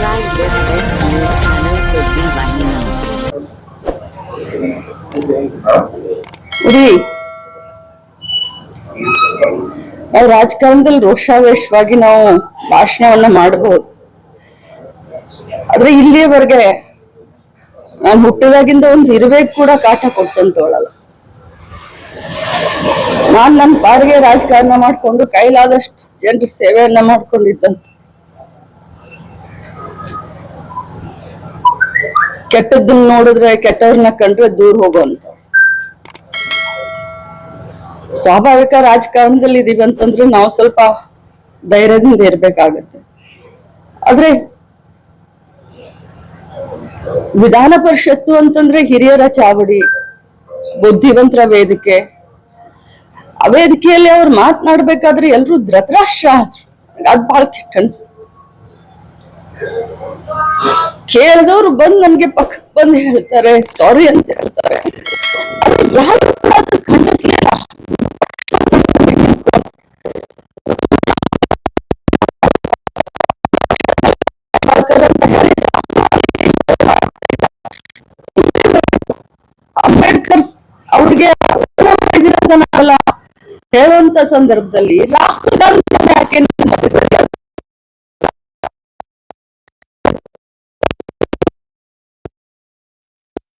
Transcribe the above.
Subscribe this best news channel ನಾವು ರಾಜಕಾರಣದಲ್ಲಿ ರೋಷಾವೇಶವಾಗಿ ನಾವು ಭಾಷಣವನ್ನ ಮಾಡಬಹುದು ಆದ್ರೆ ಇಲ್ಲಿಯವರೆಗೆ ನಾನು ಹುಟ್ಟಿದಾಗಿಂದ ಒಂದು ಇರ್ಬೇಕು ಕೂಡ ಕಾಟ ಕೊಟ್ಟಂತವಳಲ್ಲ. ನಾನು ನನ್ನ ಪಾಡಿಗೆ ರಾಜಕಾರಣ ಮಾಡ್ಕೊಂಡು ಕೈಲಾದಷ್ಟು ಜನರ ಸೇವೆಯನ್ನ ಮಾಡ್ಕೊಂಡಿದ್ದಂತ. ಕೆಟ್ಟದ್ದನ್ನ ನೋಡಿದ್ರೆ ಕೆಟ್ಟವ್ರನ್ನ ಕಂಡ್ರೆ ದೂರ ಹೋಗುವಂತ. ಸ್ವಾಭಾವಿಕ ರಾಜಕಾರಣದಲ್ಲಿ ಇದೀವಿ ಅಂತಂದ್ರೆ ನಾವು ಸ್ವಲ್ಪ ಧೈರ್ಯದಿಂದ ಇರ್ಬೇಕಾಗತ್ತೆ. ಆದ್ರೆ ವಿಧಾನ ಪರಿಷತ್ತು ಅಂತಂದ್ರೆ ಹಿರಿಯರ ಚಾವಡಿ, ಬುದ್ಧಿವಂತರ ವೇದಿಕೆ. ಆ ವೇದಿಕೆಯಲ್ಲಿ ಅವ್ರು ಮಾತನಾಡ್ಬೇಕಾದ್ರೆ ಎಲ್ರು ಧೃತರಾಷ್ಟ್ರ ಅದ್ ಬಹಳ ಕೆಟ್ಟ ಕೇಳಿದವ್ರು ಬಂದ್ ನನ್ಗೆ ಪಕ್ಕಕ್ಕೆ ಬಂದು ಹೇಳ್ತಾರೆ ಸಾರಿ ಅಂತ ಹೇಳ್ತಾರೆ ಆದ್ರೆ ಯಾರು ಕೂಡ ಅದನ್ನ ಖಂಡಿಸ್ಲಿಲ್ಲ ಅಂಬೇಡ್ಕರ್ ಅವ್ರಿಗೆ ಮಾಡಿದಿರೋದನ್ನಲ್ಲ ಹೇಳುವಂತ ಸಂದರ್ಭದಲ್ಲಿ ರಾಹುಲ್ ಗಾಂಧಿ ಯಾಕೆ